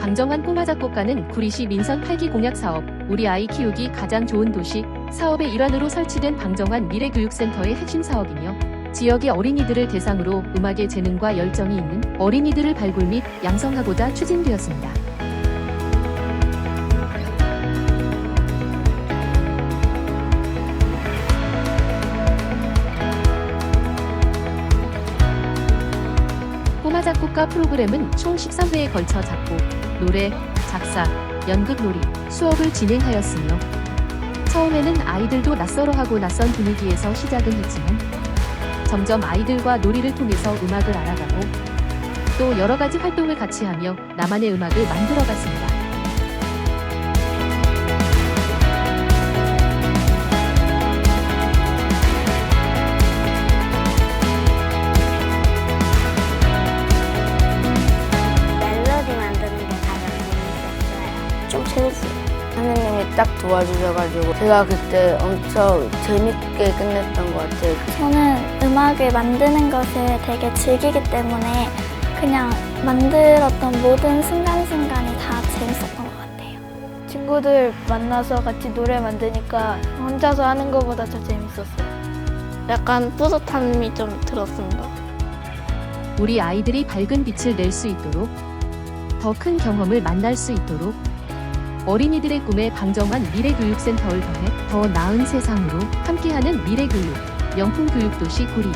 방정환 꼬마 작곡가는 구리시 민선 8기 공약 사업, 우리 아이 키우기 가장 좋은 도시 사업의 일환으로 설치된 방정환 미래교육센터의 핵심 사업이며 지역의 어린이들을 대상으로 음악의 재능과 열정이 있는 어린이들을 발굴 및 양성하고자 추진되었습니다. 작곡가 프로그램은 총 13회에 걸쳐 작곡, 노래, 작사, 연극 놀이, 수업을 진행하였으며 처음에는 아이들도 낯설어하고 낯선 분위기에서 시작은 했지만 점점 아이들과 놀이를 통해서 음악을 알아가고 또 여러 가지 활동을 같이 하며 나만의 음악을 만들어 갔습니다. 딱 도와주셔가지고 제가 그때 엄청 재밌게 끝냈던 것 같아요. 저는 음악을 만드는 것을 되게 즐기기 때문에 그냥 만들었던 모든 순간순간이 다 재밌었던 것 같아요. 친구들 만나서 같이 노래 만드니까 혼자서 하는 것보다 더 재밌었어요. 약간 뿌듯함이 좀 들었습니다. 우리 아이들이 밝은 빛을 낼 수 있도록 더 큰 경험을 만날 수 있도록 어린이들의 꿈에 방정한 미래교육센터를 더해 더 나은 세상으로 함께하는 미래교육 명품 교육도시 구리